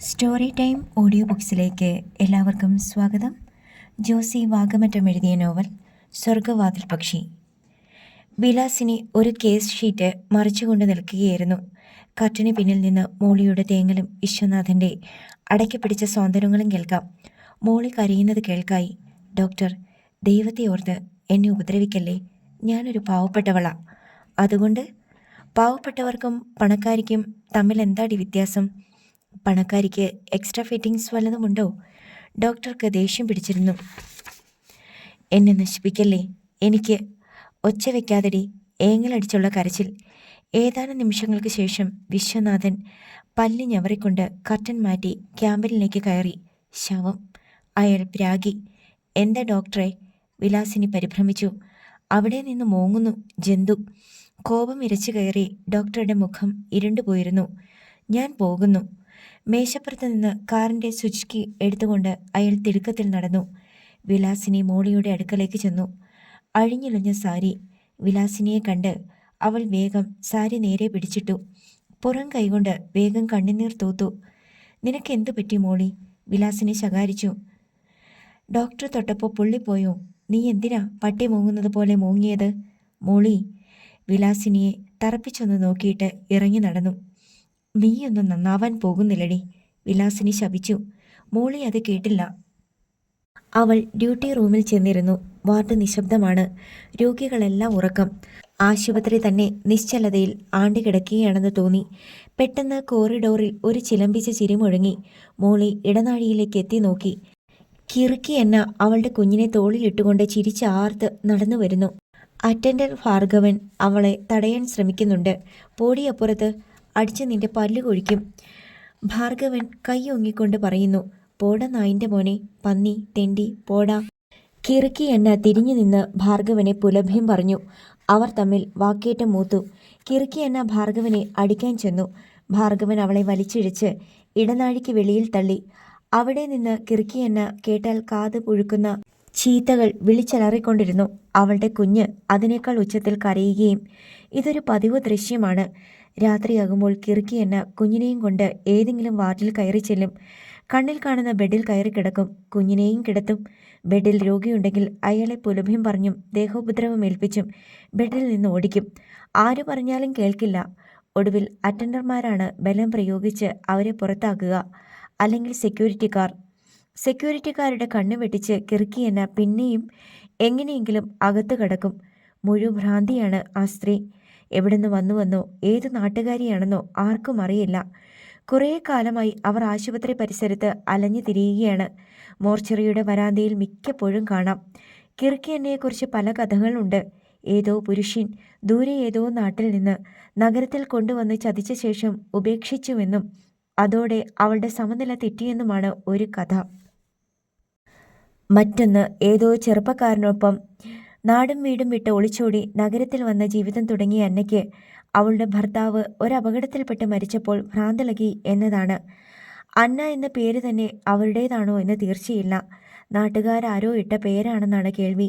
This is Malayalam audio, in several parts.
സ്റ്റോറി ടൈം ഓഡിയോ ബുക്സിലേക്ക് എല്ലാവർക്കും സ്വാഗതം. ജോസി വാഗമറ്റം എഴുതിയ നോവൽ സ്വർഗവാതിൽ പക്ഷി. വിലാസിനി ഒരു കേസ് ഷീറ്റ് മറിച്ചുകൊണ്ട് നിൽക്കുകയായിരുന്നു. കറ്റിന് പിന്നിൽ നിന്ന് മോളിയുടെ തേങ്ങലും വിശ്വനാഥന്റെ അടയ്ക്കപ്പിടിച്ച സ്വാതന്ത്ര്യങ്ങളും കേൾക്കാം. മോളി കരയുന്നത് കേൾക്കായി ഡോക്ടർ ദൈവത്തെ ഓർത്ത് എന്നെ ഉപദ്രവിക്കല്ലേ? ഞാനൊരു പാവപ്പെട്ടവളാ. അതുകൊണ്ട്? പാവപ്പെട്ടവർക്കും പണക്കാരിക്കും തമ്മിൽ എന്താടി വ്യത്യാസം? പണക്കാരിക്ക് എക്സ്ട്രാ ഫിറ്റിങ്സ് വല്ലതുമുണ്ടോ ഡോക്ടർക്ക് ദേഷ്യം പിടിച്ചിരുന്നു. എന്നെ നശിപ്പിക്കല്ലേ? എനിക്ക് ഒച്ച വെക്കാതെടി ഏങ്ങലടിച്ചുള്ള കരച്ചിൽ. ഏതാനും നിമിഷങ്ങൾക്ക് ശേഷം വിശ്വനാഥൻ പല്ല് ഞവറിക്കൊണ്ട് കർട്ടൻ മാറ്റി ക്യാമ്പിനിലേക്ക് കയറി. ശവം. അയാൾ പ്രാഗി. എന്താ ഡോക്ടറെ? വിലാസിനി പരിഭ്രമിച്ചു. അവിടെ നിന്ന് മോങ്ങുന്നു ജന്തു. കോപം ഇരച്ചു കയറി ഡോക്ടറുടെ മുഖം ഇരുണ്ടുപോയിരുന്നു. ഞാൻ പോകുന്നു. മേശപ്പുറത്ത് നിന്ന് കാറിന്റെ സ്വിച്ച് കീ എടുത്തുകൊണ്ട് അയാൾ തിടുക്കത്തിൽ നടന്നു. വിലാസിനി മോളിയുടെ അടുക്കലേക്ക് ചെന്നു. അഴിഞ്ഞിളിഞ്ഞ സാരി വിലാസിനിയെ കണ്ട് അവൾ വേഗം സാരി നേരെ പിടിച്ചിട്ടു. പുറം കൈകൊണ്ട് വേഗം കണ്ണുനീർ തൂത്തു. നിനക്ക് എന്തു പറ്റി മോളി? വിലാസിനി ശകാരിച്ചു. ഡോക്ടർ തൊട്ടപ്പോൾ പുള്ളിപ്പോയോ നീ എന്തിനാ പട്ടി മൂങ്ങുന്നത് പോലെ മൂങ്ങിയത്? മോളി വിലാസിനിയെ തറപ്പിച്ചൊന്ന് നോക്കിയിട്ട് ഇറങ്ങി നടന്നു. നീയൊന്നും നന്നാവാൻ പോകുന്നില്ലടി. വിലാസിനി ശപിച്ചു. മോളി അത് കേട്ടില്ല. അവൾ ഡ്യൂട്ടി റൂമിൽ ചെന്നിരുന്നു. വാർഡ് നിശബ്ദമാണ്. രോഗികളെല്ലാം ഉറക്കം. ആശുപത്രി തന്നെ നിശ്ചലതയിൽ ആണ്ടി കിടക്കുകയാണെന്ന് തോന്നി. പെട്ടെന്ന് കോറിഡോറിൽ ഒരു ചിലമ്പിച്ച ചിരിമൊഴുങ്ങി മോളി ഇടനാഴിയിലേക്ക് എത്തി നോക്കി. കിറുക്കി എന്ന അവളുടെ കുഞ്ഞിനെ തോളിലിട്ടുകൊണ്ട് ചിരിച്ചാർത്ത് നടന്നു വരുന്നു അറ്റൻഡർ ഭാർഗവൻ അവളെ തടയാൻ ശ്രമിക്കുന്നുണ്ട്. പോടിയപ്പുറത്ത് അടിച്ച് നിന്റെ പല്ല് കൊഴിക്കും. ഭാർഗവൻ കൈയൊങ്ങിക്കൊണ്ട് പറയുന്നു പോട നായിന്റെ മോനെ പന്നി തെണ്ടി പോടാ. കിറുക്കി എന്ന തിരിഞ്ഞു നിന്ന് ഭാർഗവനെ പുലഭ്യം പറഞ്ഞു. അവർ തമ്മിൽ വാക്കേറ്റം മൂത്തു. കിറുക്കി എന്ന ഭാർഗവനെ അടിക്കാൻ ചെന്നു. ഭാർഗവൻ അവളെ വലിച്ചിഴിച്ച് ഇടനാഴിക്ക് വെളിയിൽ തള്ളി. അവിടെ നിന്ന് കിറുക്കി എന്ന കേട്ടാൽ കാത് പുഴുക്കുന്ന ചീത്തകൾ വിളിച്ചലറിക്കൊണ്ടിരുന്നു. അവളുടെ കുഞ്ഞ് അതിനേക്കാൾ ഉച്ചത്തിൽ കരയുകയും ഇതൊരു പതിവ് ദൃശ്യമാണ്. രാത്രിയാകുമ്പോൾ കിറുക്കി എന്ന കുഞ്ഞിനെയും കൊണ്ട് ഏതെങ്കിലും വാർഡിൽ കയറി ചെല്ലും. കണ്ണിൽ കാണുന്ന ബെഡിൽ കയറി കിടക്കും. കുഞ്ഞിനെയും കിടത്തും. ബെഡിൽ രോഗിയുണ്ടെങ്കിൽ അയാളെ പുലഭ്യം പറഞ്ഞും ദേഹോപദ്രവം ഏൽപ്പിച്ചും ബെഡിൽ നിന്ന് ഓടിക്കും. ആര് പറഞ്ഞാലും കേൾക്കില്ല. ഒടുവിൽ അറ്റൻഡർമാരാണ് ബലം പ്രയോഗിച്ച് അവരെ പുറത്താക്കുക. അല്ലെങ്കിൽ സെക്യൂരിറ്റിക്കാർ. സെക്യൂരിറ്റിക്കാരുടെ കണ്ണ് വെട്ടിച്ച് കിറുക്കിയെന്ന പിന്നെയും എങ്ങനെയെങ്കിലും അകത്തു കടക്കും. മുഴുഭ്രാന്തിയാണ് ആ സ്ത്രീ. എവിടുന്ന് വന്നുവെന്നോ ഏത് നാട്ടുകാരിയാണെന്നോ ആർക്കും അറിയില്ല. കുറേ കാലമായി അവർ ആശുപത്രി പരിസരത്ത് അലഞ്ഞു തിരിയുകയാണ്. മോർച്ചറിയുടെ വരാന്തയിൽ മിക്കപ്പോഴും കാണാം. കിറുക്കിയെന്നയെക്കുറിച്ച് പല കഥകളുണ്ട്. ഏതോ പുരുഷൻ ദൂരെ ഏതോ നാട്ടിൽ നിന്ന് നഗരത്തിൽ കൊണ്ടുവന്ന് ചതിച്ച ശേഷം ഉപേക്ഷിച്ചുവെന്നും അതോടെ അവളുടെ സമനില തെറ്റിയെന്നുമാണ് ഒരു കഥ. മറ്റൊന്ന് ഏതോ ചെറുപ്പക്കാരനൊപ്പം നാടും വീടും വിട്ട് ഒളിച്ചോടി നഗരത്തിൽ വന്ന ജീവിതം തുടങ്ങിയ അന്നയ്ക്ക് അവളുടെ ഭർത്താവ് ഒരപകടത്തിൽപ്പെട്ട് മരിച്ചപ്പോൾ ഭ്രാന്തിളകി എന്നതാണ്. അന്ന എന്ന പേര് തന്നെ അവരുടേതാണോ എന്ന് തീർച്ചയില്ല. നാട്ടുകാരാരോ ഇട്ട പേരാണെന്നാണ് കേൾവി.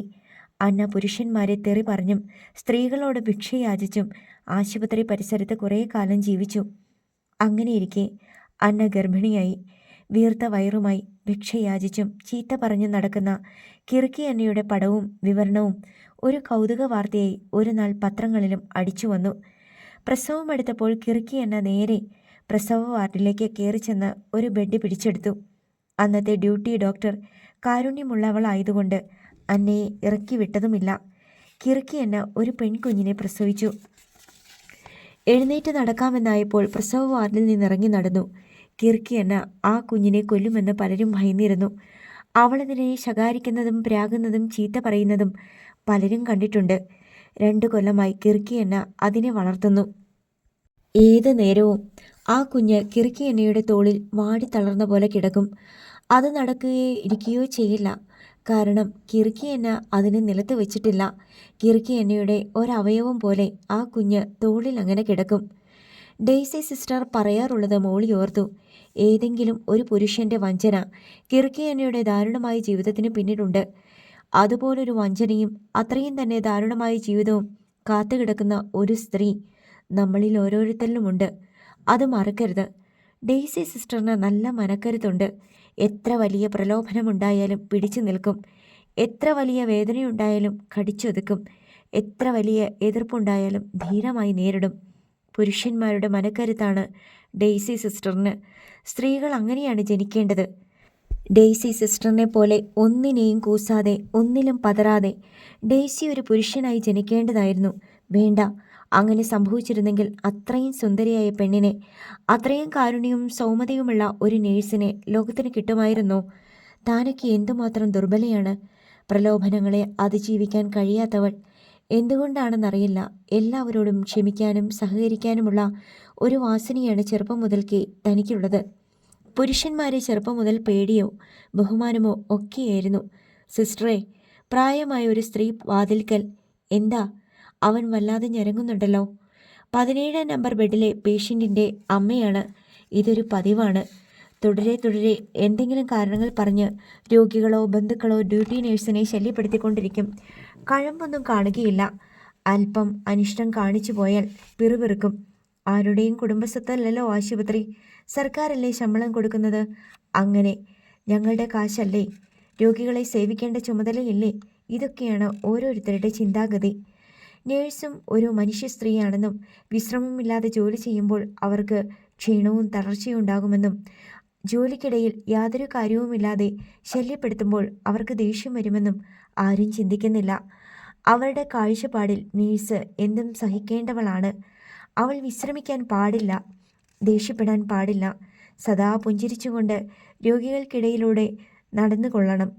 അന്ന പുരുഷന്മാരെ തെറി പറഞ്ഞും സ്ത്രീകളോട് ഭിക്ഷയാചിച്ചും ആശുപത്രി പരിസരത്ത് കുറേ കാലം ജീവിച്ചു. അങ്ങനെയിരിക്കെ അന്ന ഗർഭിണിയായി വീർത്ത വയറുമായി ഭിക്ഷ യാചിച്ചും ചീത്ത പറഞ്ഞു നടക്കുന്ന കിറുക്കി അന്നയുടെ പടവും വിവരണവും ഒരു കൗതുക വാർത്തയായി ഒരു നാൾ പത്രങ്ങളിലും അടിച്ചു വന്നു പ്രസവമെടുത്തപ്പോൾ കിറുക്കി എന്ന നേരെ പ്രസവ വാർഡിലേക്ക് കയറി ചെന്ന് ഒരു ബെഡ് പിടിച്ചെടുത്തു. അന്നത്തെ ഡ്യൂട്ടി ഡോക്ടർ കാരുണ്യമുള്ളവളായതുകൊണ്ട് അന്നയെ ഇറക്കി വിട്ടതുമില്ല. കിറുക്കി എന്ന ഒരു പെൺകുഞ്ഞിനെ പ്രസവിച്ചു. എഴുന്നേറ്റ് നടക്കാമെന്നായപ്പോൾ പ്രസവ വാർഡിൽ നിന്നിറങ്ങി നടന്നു. കിറുക്കി എന്ന ആ കുഞ്ഞിനെ കൊല്ലുമെന്ന് പലരും ഭയന്നിരുന്നു. അവളതിനെ ശകാരിക്കുന്നതും പ്രാകുന്നതും ചീത്ത പറയുന്നതും പലരും കണ്ടിട്ടുണ്ട്. രണ്ടു കൊല്ലമായി കിറുക്കി എന്ന അതിനെ വളർത്തുന്നു. ഏത് നേരവും ആ കുഞ്ഞ് കിറുക്കി എണ്ണയുടെ തോളിൽ വാടി തളർന്ന പോലെ കിടക്കും. അത് നടക്കുകയോ ഇരിക്കുകയോ ചെയ്യില്ല. കാരണം കിറുക്കി എണ്ണ അതിനെ നിലത്ത് വെച്ചിട്ടില്ല. കിറുക്കി എണ്ണയുടെ ഒരവയവം പോലെ ആ കുഞ്ഞ് തോളിൽ അങ്ങനെ കിടക്കും. ഡെയ്സി സിസ്റ്റർ പറയാറുള്ളത് മോളി ഓർത്തു. ഏതെങ്കിലും ഒരു പുരുഷന്റെ വഞ്ചന കിറുക്കിയനയുടെ ദാരുണമായ ജീവിതത്തിന് പിന്നിലുണ്ട്. അതുപോലൊരു വഞ്ചനയും അത്രയും തന്നെ ദാരുണമായ ജീവിതവും കാത്തുകിടക്കുന്ന ഒരു സ്ത്രീ നമ്മളിൽ ഓരോരുത്തരിലുമുണ്ട്. അത് മറക്കരുത്. ഡെയ്സി സിസ്റ്ററിന് നല്ല മനക്കരുത്തുണ്ട്. എത്ര വലിയ പ്രലോഭനമുണ്ടായാലും പിടിച്ചു നിൽക്കും. എത്ര വലിയ വേദനയുണ്ടായാലും കടിച്ചൊതുക്കും. എത്ര വലിയ എതിർപ്പുണ്ടായാലും ധീരമായി നേരിടും. പുരുഷന്മാരുടെ മനക്കരുത്താണ് ഡെയ്സി സിസ്റ്ററിന്. സ്ത്രീകൾ അങ്ങനെയാണ് ജനിക്കേണ്ടത്. ഡെയ്സി സിസ്റ്ററിനെ പോലെ ഒന്നിനെയും കൂസാതെ ഒന്നിലും പതറാതെ ഡെയ്സി ഒരു പുരുഷനായി ജനിക്കേണ്ടതായിരുന്നു. വേണ്ട അങ്ങനെ സംഭവിച്ചിരുന്നെങ്കിൽ അത്രയും സുന്ദരിയായ പെണ്ണിനെ അത്രയും കാരുണ്യവും സൗമ്യതയുമുള്ള ഒരു നേഴ്സിനെ ലോകത്തിന് കിട്ടുമായിരുന്നോ. താനൊക്കെ എന്തുമാത്രം ദുർബലയാണ്. പ്രലോഭനങ്ങളെ അതിജീവിക്കാൻ കഴിയാത്തവൾ എന്തുകൊണ്ടാണെന്നറിയില്ല. എല്ലാവരോടും ക്ഷമിക്കാനും സഹകരിക്കാനുമുള്ള ഒരു വാസനയാണ് ചെറുപ്പം മുതൽക്കേ തനിക്കുള്ളത്. പുരുഷന്മാരെ ചെറുപ്പം മുതൽ പേടിയോ ബഹുമാനമോ ഒക്കെയായിരുന്നു. സിസ്റ്ററെ പ്രായമായ ഒരു സ്ത്രീ വാതിൽക്കൽ. എന്താ? അവൻ വല്ലാതെ ഞരങ്ങുന്നുണ്ടല്ലോ. പതിനേഴാം നമ്പർ ബെഡിലെ പേഷ്യന്റിന്റെ അമ്മയാണ്. ഇതൊരു പതിവാണ്. തുടരെ തുടരെ എന്തെങ്കിലും കാരണങ്ങൾ പറഞ്ഞ് രോഗികളോ ബന്ധുക്കളോ ഡ്യൂട്ടി നേഴ്സിനെ ശല്യപ്പെടുത്തിക്കൊണ്ടിരിക്കും. കഴമ്പൊന്നും കാണുകയില്ല. അല്പം അനിഷ്ടം കാണിച്ചു പോയാൽ പിറുപിറുക്കും. ആരുടെയും കുടുംബസ്വത്തല്ലല്ലോ ആശുപത്രി. സർക്കാരല്ലേ ശമ്പളം കൊടുക്കുന്നത്? അങ്ങനെ ഞങ്ങളുടെ കാശല്ലേ? രോഗികളെ സേവിക്കേണ്ട ചുമതലയില്ലേ ഇതൊക്കെയാണ് ഓരോരുത്തരുടെ ചിന്താഗതി. നേഴ്സും ഒരു മനുഷ്യ സ്ത്രീയാണെന്നും വിശ്രമമില്ലാതെ ജോലി ചെയ്യുമ്പോൾ അവർക്ക് ക്ഷീണവും തളർച്ചയും ഉണ്ടാകുമെന്നും ജോലിക്കിടയിൽ യാതൊരു കാര്യവുമില്ലാതെ ശല്യപ്പെടുത്തുമ്പോൾ അവർക്ക് ദേഷ്യം വരുമെന്നും ആരും ചിന്തിക്കുന്നില്ല. അവരുടെ കാഴ്ചപ്പാടിൽ നേഴ്സ് എന്തും സഹിക്കേണ്ടവളാണ്. അവൾ വിശ്രമിക്കാൻ പാടില്ല ദേഷ്യപ്പെടാൻ പാടില്ല. സദാ പുഞ്ചിരിച്ചുകൊണ്ട് രോഗികൾക്കിടയിലൂടെ നടന്നു കൊള്ളണം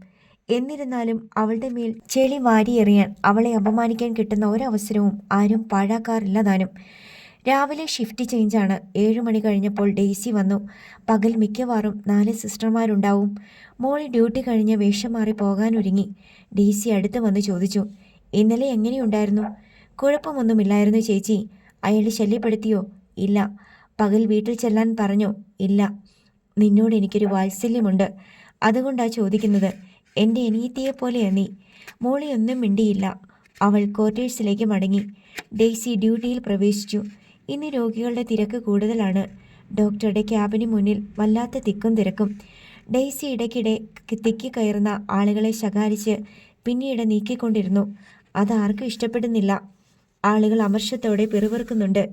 എന്നിരുന്നാലും അവളുടെ മേൽ ചെളി വാരിയെറിയാൻ അവളെ അപമാനിക്കാൻ കിട്ടുന്ന ഒരവസരവും ആരും പാഴാക്കാറില്ല താനും രാവിലെ ഷിഫ്റ്റ് ചേഞ്ചാണ് ഏഴു മണി കഴിഞ്ഞപ്പോൾ ഡെയ്സി വന്നു. പകൽ മിക്കവാറും നാല് സിസ്റ്റർമാരുണ്ടാവും. മോളി ഡ്യൂട്ടി കഴിഞ്ഞ് വേഷം മാറി പോകാനൊരുങ്ങി. ഡെയ്സി അടുത്ത് വന്ന് ചോദിച്ചു ഇന്നലെ എങ്ങനെയുണ്ടായിരുന്നു? കുഴപ്പമൊന്നുമില്ലായിരുന്നു ചേച്ചി. അയാൾ ശല്യപ്പെടുത്തിയോ? ഇല്ല. പകൽ വീട്ടിൽ ചെല്ലാൻ പറഞ്ഞോ. ഇല്ല. നിന്നോട് എനിക്കൊരു വാത്സല്യമുണ്ട്. അതുകൊണ്ടാ ചോദിക്കുന്നത്. എന്റെ അനിയത്തിയെ പോലെയാ നീ മോളിയൊന്നും മിണ്ടിയില്ല. അവൾ ക്വാർട്ടേഴ്സിലേക്ക് മടങ്ങി. ഡെയ്സി ഡ്യൂട്ടിയിൽ പ്രവേശിച്ചു. ഇന്ന് രോഗികളുടെ തിരക്ക് കൂടുതലാണ്. ഡോക്ടറുടെ ക്യാബിന് മുന്നിൽ വല്ലാത്ത തിക്കും തിരക്കും. ഡെയ്സി ഇടയ്ക്കിടെ തിക്കി കയറുന്ന ആളുകളെ ശകാരിച്ച് പിന്നീട് നീക്കിക്കൊണ്ടിരുന്നു. അതാർക്കും ഇഷ്ടപ്പെടുന്നില്ല. ആളുകൾ അമർഷത്തോടെ പിറുപിറുക്കുന്നുണ്ട്.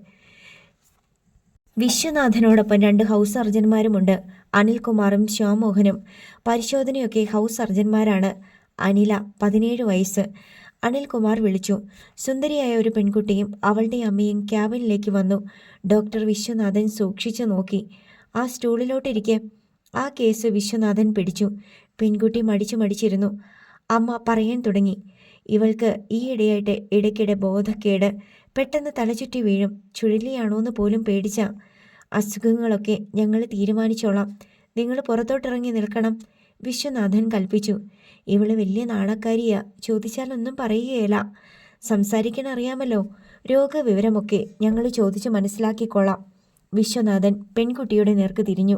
വിശ്വനാഥനോടൊപ്പം രണ്ട് ഹൗസ് സർജന്മാരുമുണ്ട് അനിൽകുമാറും ശ്യാമോഹനും. പരിശോധനയൊക്കെ ഹൗസ് സർജന്മാരാണ് അനില പതിനേഴ് വയസ്സ്. അനിൽകുമാർ വിളിച്ചു. സുന്ദരിയായ ഒരു പെൺകുട്ടിയും അവളുടെ അമ്മയും ക്യാബിനിലേക്ക് വന്നു. ഡോക്ടർ വിശ്വനാഥൻ സൂക്ഷിച്ചു നോക്കി. ആ സ്റ്റൂളിലോട്ടിരിക്കെ. ആ കേസ് വിശ്വനാഥൻ പിടിച്ചു. പെൺകുട്ടി മടിച്ചു മടിച്ചിരുന്നു. അമ്മ പറയാൻ തുടങ്ങി. ഇവൾക്ക് ഈയിടെയായിട്ട് ഇടയ്ക്കിടെ ബോധക്കേട് പെട്ടെന്ന് തലചുറ്റി വീഴും. ചുഴലിയാണോ എന്ന് പോലും പേടിച്ച അസുഖങ്ങളൊക്കെ ഞങ്ങൾ തീരുമാനിച്ചോളാം. നിങ്ങൾ പുറത്തോട്ടിറങ്ങി നിൽക്കണം. വിശ്വനാഥൻ കൽപ്പിച്ചു. ഇവൾ വലിയ നാണക്കാരിയാ. ചോദിച്ചാലൊന്നും പറയുകയില്ല. സംസാരിക്കാൻ അറിയാമല്ലോ. രോഗവിവരമൊക്കെ ഞങ്ങൾ ചോദിച്ച് മനസ്സിലാക്കിക്കൊള്ളാം വിശ്വനാഥൻ പെൺകുട്ടിയുടെ നേർക്ക് തിരിഞ്ഞു.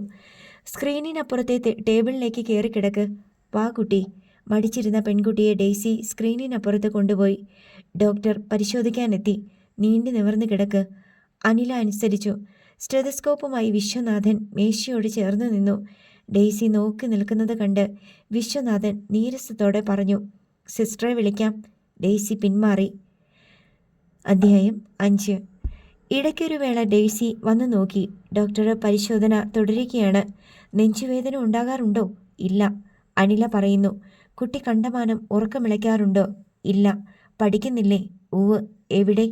സ്ക്രീനിനപ്പുറത്തെ ടേബിളിലേക്ക് കയറി കിടക്ക്. വാ കുട്ടി. മടിച്ചിരുന്ന പെൺകുട്ടിയെ ഡെയ്സി സ്ക്രീനിനപ്പുറത്ത് കൊണ്ടുപോയി. ഡോക്ടർ പരിശോധിക്കാനെത്തി. നീണ്ടു നിവർന്നു കിടക്ക്. അനില അനുസരിച്ചു. സ്റ്റെതസ്കോപ്പുമായി വിശ്വനാഥൻ മേശയോട് ചേർന്നു നിന്നു. ഡെയ്സി നോക്കി നിൽക്കുന്നത് കണ്ട് വിശ്വനാഥൻ നീരസത്തോടെ പറഞ്ഞു സിസ്റ്ററെ വിളിക്കാം. ഡെയ്സി പിന്മാറി. അധ്യായം അഞ്ച്. ഇടയ്ക്കൊരു വേള ഡെയ്സി വന്നു നോക്കി. ഡോക്ടർ പരിശോധന തുടരുകയാണ്. നെഞ്ചുവേദന ഉണ്ടാകാറുണ്ടോ? ഇല്ല. അനില പറയുന്നു കുട്ടി കണ്ടമാനം ഉറക്കമിളയ്ക്കാറുണ്ടോ? ഇല്ല. പഠിക്കുന്നില്ലേ? ഉവ് എവിടെ?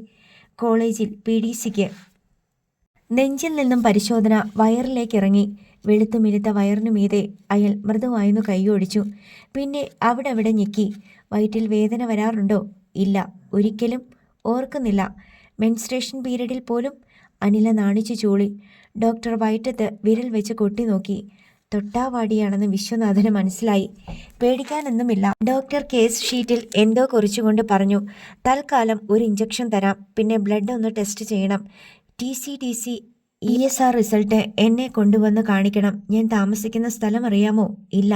കോളേജിൽ പി ഡി സിക്ക്. നെഞ്ചിൽ നിന്നും പരിശോധന വയറിലേക്ക് ഇറങ്ങി വെളുത്തു മിനുത്ത വയറിനു മീതെ അയാൾ മൃദുവായിരുന്നു കൈയോടിച്ചു. പിന്നെ അവിടെ അവിടെ ഞെക്കി. വയറ്റിൽ വേദന വരാറുണ്ടോ? ഇല്ല. ഒരിക്കലും. ഓർക്കുന്നില്ല. മെൻസ്ട്രേഷൻ പീരീഡിൽ പോലും അനില നാണിച്ചു ചൂളി. ഡോക്ടർ വയറ്റത്ത് വിരൽ വെച്ച് കൊട്ടി നോക്കി. തൊട്ടാവാടിയാണെന്ന് വിശ്വനാഥന് മനസ്സിലായി. പേടിക്കാനൊന്നുമില്ല. ഡോക്ടർ കേസ് ഷീറ്റിൽ എന്തോ കുറിച്ചുകൊണ്ട് പറഞ്ഞു തൽക്കാലം ഒരു ഇഞ്ചക്ഷൻ തരാം പിന്നെ ബ്ലഡ് ഒന്ന് ടെസ്റ്റ് ചെയ്യണം. T C T C E S R result എന്നെ കൊണ്ടുവന്ന് കാണിക്കണം. ഞാൻ താമസിക്കുന്ന സ്ഥലം അറിയാമോ? ഇല്ല.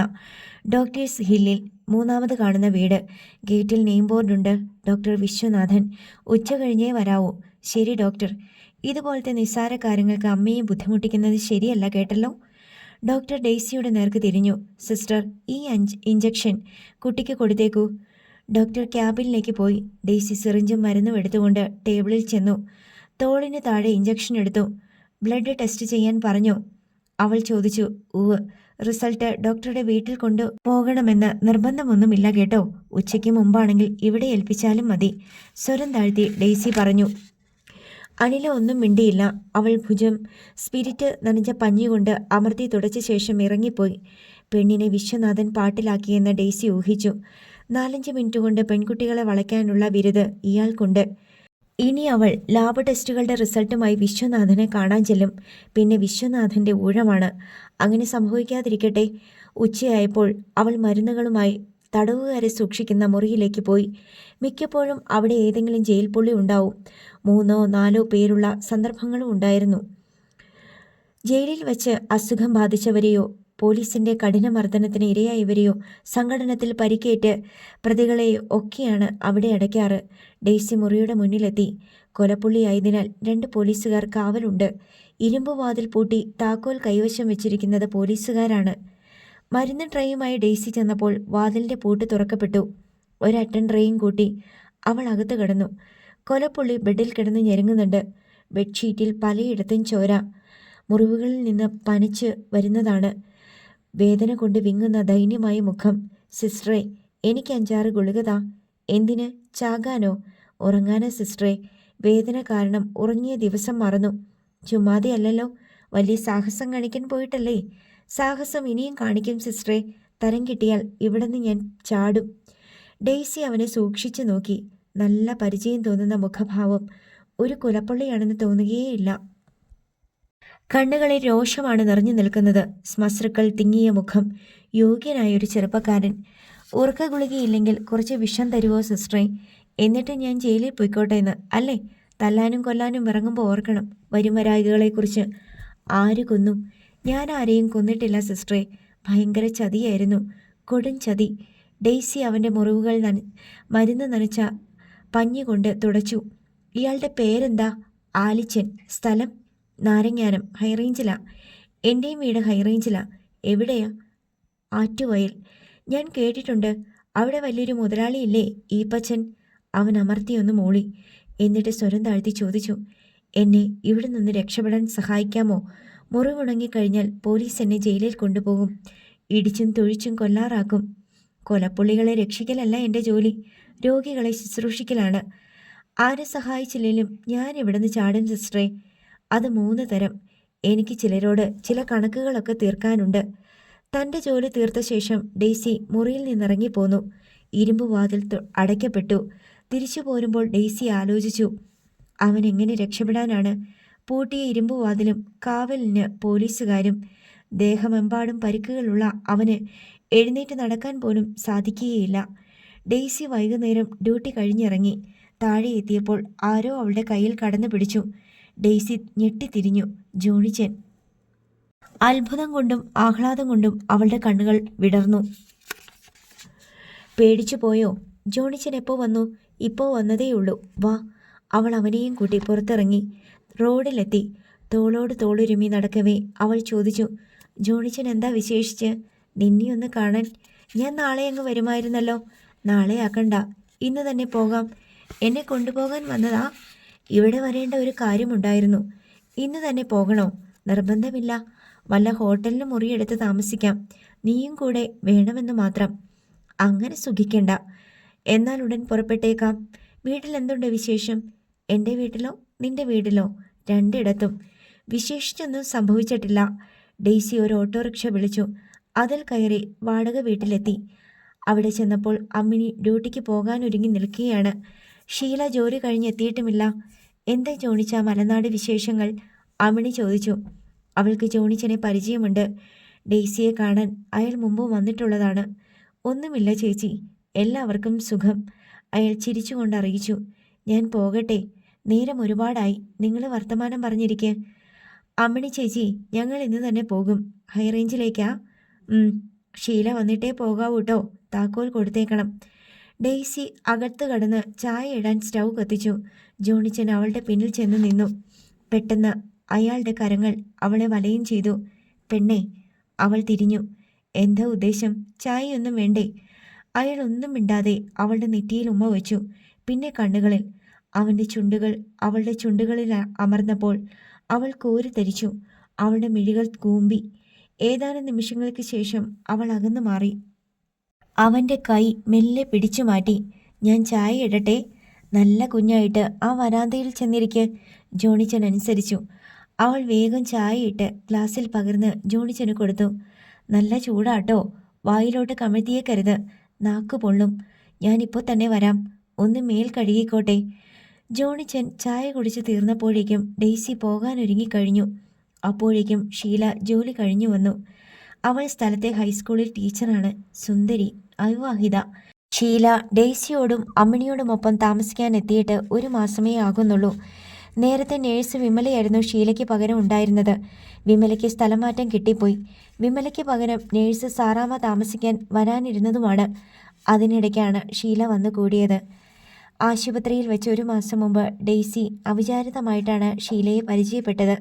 ഡോക്ടേഴ്സ് ഹില്ലിൽ മൂന്നാമത് കാണുന്ന വീട്. ഗേറ്റിൽ നെയിം ബോർഡുണ്ട്. ഡോക്ടർ വിശ്വനാഥൻ ഉച്ച കഴിഞ്ഞേ വരാവൂ. ശരി ഡോക്ടർ. ഇതുപോലത്തെ നിസ്സാര കാര്യങ്ങൾക്ക് അമ്മയും ബുദ്ധിമുട്ടിക്കുന്നത് ശരിയല്ല കേട്ടല്ലോ. ഡോക്ടർ ഡെയ്സിയുടെ നേർക്ക് തിരിഞ്ഞു. സിസ്റ്റർ ഈ അഞ്ച് ഇഞ്ചക്ഷൻ കുട്ടിക്ക് കൊടുത്തേക്കൂ. ഡോക്ടർ ക്യാബിനിലേക്ക് പോയി. ഡെയ്സി സിറിഞ്ചും മരുന്നും എടുത്തുകൊണ്ട് ടേബിളിൽ ചെന്നു. തോളിന് താഴെ ഇഞ്ചക്ഷൻ എടുത്തു. ബ്ലഡ് ടെസ്റ്റ് ചെയ്യാൻ പറഞ്ഞു. അവൾ ചോദിച്ചു ഉവ് റിസൾട്ട് ഡോക്ടറുടെ വീട്ടിൽ കൊണ്ടു പോകണമെന്ന് നിർബന്ധമൊന്നുമില്ല കേട്ടോ. ഉച്ചയ്ക്ക് മുമ്പാണെങ്കിൽ ഇവിടെ ഏൽപ്പിച്ചാലും മതി. സ്വരം താഴ്ത്തി ഡെയ്സി പറഞ്ഞു. അനില ഒന്നും മിണ്ടിയില്ല. അവൾ ഭുജം സ്പിരിറ്റ് നനഞ്ഞ പഞ്ഞികൊണ്ട് അമർത്തി തുടച്ച ശേഷം ഇറങ്ങിപ്പോയി. പെണ്ണിനെ വിശ്വനാഥൻ പാട്ടിലാക്കിയെന്ന് ഡെയ്സി ഊഹിച്ചു. നാലഞ്ച് മിനിറ്റ് കൊണ്ട് പെൺകുട്ടികളെ വളയ്ക്കാനുള്ള ബിരുദ് ഇയാൾക്കുണ്ട്. ഇനി അവൾ ലാബ് ടെസ്റ്റുകളുടെ റിസൾട്ടുമായി വിശ്വനാഥനെ കാണാൻ ചെല്ലും. പിന്നെ വിശ്വനാഥന്റെ ഊഴമാണ്. അങ്ങനെ സംഭവിക്കാതിരിക്കട്ടെ. ഉച്ചയായപ്പോൾ അവൾ മരുന്നുകളുമായി തടവുകാരെ സൂക്ഷിക്കുന്ന മുറിയിലേക്ക് പോയി. മിക്കപ്പോഴും അവിടെ ഏതെങ്കിലും ജയിൽ പുള്ളി ഉണ്ടാവും. മൂന്നോ നാലോ പേരുള്ള സന്ദർഭങ്ങളും ഉണ്ടായിരുന്നു. ജയിലിൽ വച്ച് അസുഖം ബാധിച്ചവരെയോ പോലീസിന്റെ കഠിനമർദ്ദനത്തിന് ഇരയായവരെയോ സംഘടനത്തിൽ പരിക്കേറ്റ് പ്രതികളെ ഒക്കെയാണ് അവിടെ അടയ്ക്കാറ്. ഡെയ്സി മുറിയുടെ മുന്നിലെത്തി. കൊലപ്പുള്ളിയായതിനാൽ രണ്ട് പോലീസുകാർ കാവലുണ്ട്. ഇരുമ്പ് വാതിൽ പൂട്ടി താക്കോൽ കൈവശം വെച്ചിരിക്കുന്നത് പോലീസുകാരാണ്. മരുന്ന് ട്രെയുമായി ഡെയ്സി ചെന്നപ്പോൾ വാതിലിന്റെ പൂട്ട് തുറക്കപ്പെട്ടു. ഒരറ്റൻ ട്രെയും കൂട്ടി അവൾ അകത്ത് കിടന്നു. കൊലപ്പുള്ളി ബെഡിൽ കിടന്ന് ഞെരുങ്ങുന്നുണ്ട്. ബെഡ്ഷീറ്റിൽ പലയിടത്തും ചോര. മുറിവുകളിൽ നിന്ന് പനിച്ച് വരുന്നതാണ്. വേദന കൊണ്ട് വിങ്ങുന്ന ദൈന്യമായ മുഖം. സിസ്റ്ററെ എനിക്ക് അഞ്ചാറ് ഗുളികതാ എന്തിന്? ചാകാനോ ഉറങ്ങാനോ സിസ്റ്ററെ. വേദന കാരണം ഉറങ്ങിയ ദിവസം മറന്നു. ചുമ്മാതെ അല്ലല്ലോ. വലിയ സാഹസം കാണിക്കാൻ പോയിട്ടല്ലേ? സാഹസം ഇനിയും കാണിക്കും സിസ്റ്ററെ. തരം കിട്ടിയാൽ ഇവിടെ നിന്ന് ഞാൻ ചാടും. ഡെയ്സി അവനെ സൂക്ഷിച്ചു നോക്കി. നല്ല പരിചയം തോന്നുന്ന മുഖഭാവം ഒരു കുലപ്പള്ളിയാണെന്ന് തോന്നുകയേയില്ല. കണ്ണുകളിൽ രോഷമാണ് നിറഞ്ഞു നിൽക്കുന്നത്. ശ്മസ്രുക്കൾ തിങ്ങിയ മുഖം. യോഗ്യനായ ഒരു ചെറുപ്പക്കാരൻ. ഉറക്ക ഗുളികയില്ലെങ്കിൽ കുറച്ച് വിഷം തരുവോ സിസ്റ്ററെ? എന്നിട്ട് ഞാൻ ജയിലിൽ പോയിക്കോട്ടെ എന്ന്. അല്ലേ? തല്ലാനും കൊല്ലാനും ഇറങ്ങുമ്പോൾ ഓർക്കണം. വരുംവരായികളെക്കുറിച്ച് ആര് കൊന്നു? ഞാൻ ആരെയും കൊന്നിട്ടില്ല സിസ്റ്ററെ. ഭയങ്കര ചതിയായിരുന്നു. കൊടും ചതി. ഡെയ്സി അവന്റെ മുറിവുകൾ നന മരുന്ന് നനച്ച പഞ്ഞി കൊണ്ട് തുടച്ചു. ഇയാളുടെ പേരെന്താ? ആലിച്ചൻ. സ്ഥലം? നാരങ്ങാനം. ഹൈറേഞ്ചില എന്റെയും വീട് ഹൈറേഞ്ചില എവിടെയാ? ആറ്റുവയൽ. ഞാൻ കേട്ടിട്ടുണ്ട്. അവിടെ വലിയൊരു മുതലാളിയില്ലേ ഈപ്പച്ചൻ? അവൻ അമർത്തിയൊന്ന് മൂളി. എന്നിട്ട് സ്വരം താഴ്ത്തി ചോദിച്ചു. എന്നെ ഇവിടെ നിന്ന് രക്ഷപ്പെടാൻ സഹായിക്കാമോ? മുറിവുണങ്ങിക്കഴിഞ്ഞാൽ പോലീസ് എന്നെ ജയിലിൽ കൊണ്ടുപോകും. ഇടിച്ചും തൊഴിച്ചും കൊല്ലാറാക്കും. കൊലപ്പുള്ളികളെ രക്ഷിക്കലല്ല എന്റെ ജോലി. രോഗികളെ ശുശ്രൂഷിക്കലാണ്. ആരെ സഹായിച്ചില്ലെങ്കിലും ഞാൻ ഇവിടുന്ന് ചാടും സിസ്റ്ററെ. അത് മൂന്ന് തരം. എനിക്ക് ചിലരോട് ചില കണക്കുകളൊക്കെ തീർക്കാനുണ്ട്. തന്റെ ജോലി തീർത്ത ശേഷം ഡെയ്സി മുറിയിൽ നിന്നിറങ്ങിപ്പോന്നു. ഇരുമ്പ് വാതിൽ അടയ്ക്കപ്പെട്ടു. തിരിച്ചു പോരുമ്പോൾ ഡെയ്സി ആലോചിച്ചു അവൻ എങ്ങനെ രക്ഷപ്പെടാനാണ്? പൂട്ടിയ ഇരുമ്പ് വാതിലും കാവലിന് പോലീസുകാരും ദേഹമെമ്പാടും പരിക്കുകളുള്ള അവന് എഴുന്നേറ്റ് നടക്കാൻ പോലും സാധിക്കുകയില്ല. ഡെയ്സി വൈകുന്നേരം ഡ്യൂട്ടി കഴിഞ്ഞിറങ്ങി. താഴെ എത്തിയപ്പോൾ ആരോ അവളുടെ കയ്യിൽ കടന്നു പിടിച്ചു. ഡെയ്സി ഞെട്ടിത്തിരിഞ്ഞു. ജോണിച്ചൻ. അത്ഭുതം കൊണ്ടും ആഹ്ലാദം കൊണ്ടും അവളുടെ കണ്ണുകൾ വിടർന്നു. പേടിച്ചു പോയോ? ജോണിച്ചൻ എപ്പോൾ വന്നു? ഇപ്പോൾ വന്നതേയുള്ളൂ. വാ. അവൾ അവനെയും കൂട്ടി പുറത്തിറങ്ങി. റോഡിലെത്തി. തോളോട് തോളുരുമി നടക്കവേ അവൾ ചോദിച്ചു. ജോണിച്ചൻ എന്താ വിശേഷിച്ച്? നിന്നെ ഒന്ന് കാണാൻ. ഞാൻ നാളെ അങ്ങ് വരുമായിരുന്നല്ലോ. നാളെ ആക്കണ്ട. ഇന്ന് തന്നെ പോകാം. എന്നെ കൊണ്ടുപോകാൻ വന്നതാ. ഇവിടെ വരേണ്ട ഒരു കാര്യമുണ്ടായിരുന്നു. ഇന്ന് തന്നെ പോകണോ? നിർബന്ധമില്ല. വല്ല ഹോട്ടലിന് മുറിയെടുത്ത് താമസിക്കാം. നീയും കൂടെ വേണമെന്ന് മാത്രം. അങ്ങനെ സുഖിക്കണ്ട. എന്നാൽ ഉടൻ പുറപ്പെട്ടേക്കാം. വീട്ടിൽ എന്തുണ്ട് വിശേഷം? എന്റെ വീട്ടിലോ? നിന്റെ വീട്ടിലോ? രണ്ടിടത്തും. വിശേഷിച്ചൊന്നും സംഭവിച്ചിട്ടില്ല. ഡെയ്സി ഒരു ഓട്ടോറിക്ഷ വിളിച്ചു. അതിൽ കയറി വാടക വീട്ടിലെത്തി. അവിടെ ചെന്നപ്പോൾ അമ്മിണി ഡ്യൂട്ടിക്ക് പോകാനൊരുങ്ങി നിൽക്കുകയാണ്. ഷീല ജോലി കഴിഞ്ഞെത്തിയിട്ടുമില്ല. എന്താ ജോണിച്ച മലനാട് വിശേഷങ്ങൾ? അമ്മിണി ചോദിച്ചു. അവൾക്ക് ജോണിച്ചനെ പരിചയമുണ്ട്. ഡെയ്സിയെ കാണാൻ അയാൾ മുമ്പ് വന്നിട്ടുള്ളതാണ്. ഒന്നുമില്ല ചേച്ചി. എല്ലാവർക്കും സുഖം. അയാൾ ചിരിച്ചുകൊണ്ട് അറിയിച്ചു. ഞാൻ പോകട്ടെ. നേരം ഒരുപാടായി. നിങ്ങൾ വർത്തമാനം പറഞ്ഞിരിക്കെ. അമ്മിണി ചേച്ചി ഞങ്ങൾ ഇന്ന് തന്നെ പോകും. ഹൈറേഞ്ചിലേക്കാ? ഷീല വന്നിട്ടേ പോകാവൂ കേട്ടോ താക്കോൽ കൊടുത്തേക്കണം. ഡെയ്സി അകത്ത് കടന്ന് ചായ ഇടാൻ സ്റ്റൗ കത്തിച്ചു. ജോണിച്ചൻ അവളുടെ പിന്നിൽ ചെന്ന് നിന്നു. പെട്ടെന്ന് അയാളുടെ കരങ്ങൾ അവളെ വലയും ചെയ്തു. പെണ്ണെ അവൾ തിരിഞ്ഞു. എന്താ ഉദ്ദേശം? ചായയൊന്നും വേണ്ടേ? അയാൾ ഒന്നും മിണ്ടാതെ അവളുടെ നെറ്റിയിൽ ഉമ്മ വെച്ചു. പിന്നെ കണ്ണുകളിൽ. അവന്റെ ചുണ്ടുകൾ അവളുടെ ചുണ്ടുകളിൽ അമർന്നപ്പോൾ അവൾ കോരിത്തരിച്ചു അവളുടെ മിഴികൾ കൂമ്പി. ഏതാനും നിമിഷങ്ങൾക്ക് ശേഷം അവൾ അകന്നു മാറി. അവന്റെ കൈ മെല്ലെ പിടിച്ചു മാറ്റി. ഞാൻ ചായ ഇടട്ടെ. നല്ല കുഞ്ഞായിട്ട് ആ വരാന്തയിൽ ചെന്നിരിക്കെ ജോണിച്ചൻ അനുസരിച്ചു. അവൾ വേഗം ചായ ഇട്ട് ഗ്ലാസ്സിൽ പകർന്ന് ജോണിച്ചന് കൊടുത്തു. നല്ല ചൂടാട്ടോ. വായിലോട്ട് കമഴ്ത്തിയേക്കരുത്. നാക്ക് പൊള്ളും. ഞാനിപ്പോൾ തന്നെ വരാം. ഒന്ന് മേൽ കഴുകിക്കോട്ടെ. ജോണിച്ചൻ ചായ കുടിച്ച് തീർന്നപ്പോഴേക്കും ഡെയ്സി പോകാനൊരുങ്ങിക്കഴിഞ്ഞു. അപ്പോഴേക്കും ഷീല ജോലി കഴിഞ്ഞു വന്നു അവൾ സ്ഥലത്തെ ഹൈസ്കൂളിൽ ടീച്ചറാണ്. സുന്ദരി. അവിവാഹിത. ഷീല ഡേസിയോടും അമ്മിണിയോടുമൊപ്പം താമസിക്കാൻ എത്തിയിട്ട് ഒരു മാസമേ ആകുന്നുള്ളൂ. നേരത്തെ നേഴ്സ് വിമലയായിരുന്നു ഷീലയ്ക്ക് പകരം ഉണ്ടായിരുന്നത്. വിമലയ്ക്ക് സ്ഥലമാറ്റം കിട്ടിപ്പോയി. വിമലയ്ക്ക് പകരം നേഴ്സ് സാറാമ്മ താമസിക്കാൻ വരാനിരുന്നതുമാണ്. അതിനിടയ്ക്കാണ് ഷീല വന്നു കൂടിയത്. ആശുപത്രിയിൽ വെച്ച് ഒരു മാസം മുമ്പ് ഡെയ്സി അവിചാരിതമായിട്ടാണ് ഷീലയെ പരിചയപ്പെട്ടത്.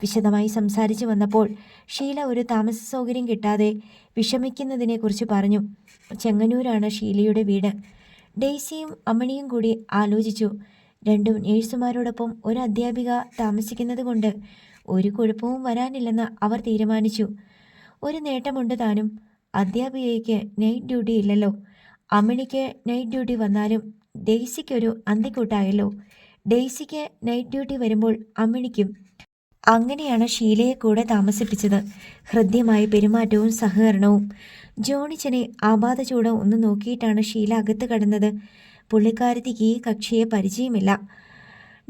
വിശദമായി സംസാരിച്ചു വന്നപ്പോൾ ഷീല ഒരു താമസ സൗകര്യം കിട്ടാതെ വിഷമിക്കുന്നതിനെക്കുറിച്ച് പറഞ്ഞു. ചെങ്ങന്നൂരാണ് ഷീലയുടെ വീട്. ഡെയ്സിയും അമ്മണിയും കൂടി ആലോചിച്ചു. രണ്ടും നേഴ്സുമാരോടൊപ്പം ഒരു അധ്യാപിക താമസിക്കുന്നത് കൊണ്ട് ഒരു കുഴപ്പവും വരാനില്ലെന്ന് അവർ തീരുമാനിച്ചു. ഒരു നേട്ടമുണ്ട് താനും. അധ്യാപികയ്ക്ക് നൈറ്റ് ഡ്യൂട്ടി ഇല്ലല്ലോ. അമ്മിണിക്ക് നൈറ്റ് ഡ്യൂട്ടി വന്നാലും ഡെയ്സിക്കൊരു അന്തിക്കൂട്ടായല്ലോ. ഡെയ്സിക്ക് നൈറ്റ് ഡ്യൂട്ടി വരുമ്പോൾ അമ്മിണിക്കും അങ്ങനെയാണ് ഷീലയെ കൂടെ താമസിപ്പിച്ചത്. ഹൃദ്യമായ പെരുമാറ്റവും സഹകരണവും. ജോണിച്ചനെ ആപാത ചൂട് ഒന്ന് നോക്കിയിട്ടാണ് ഷീല അകത്ത് കടന്നത്. പുള്ളിക്കാരത്തിക്ക് ഈ കക്ഷിയെ പരിചയമില്ല.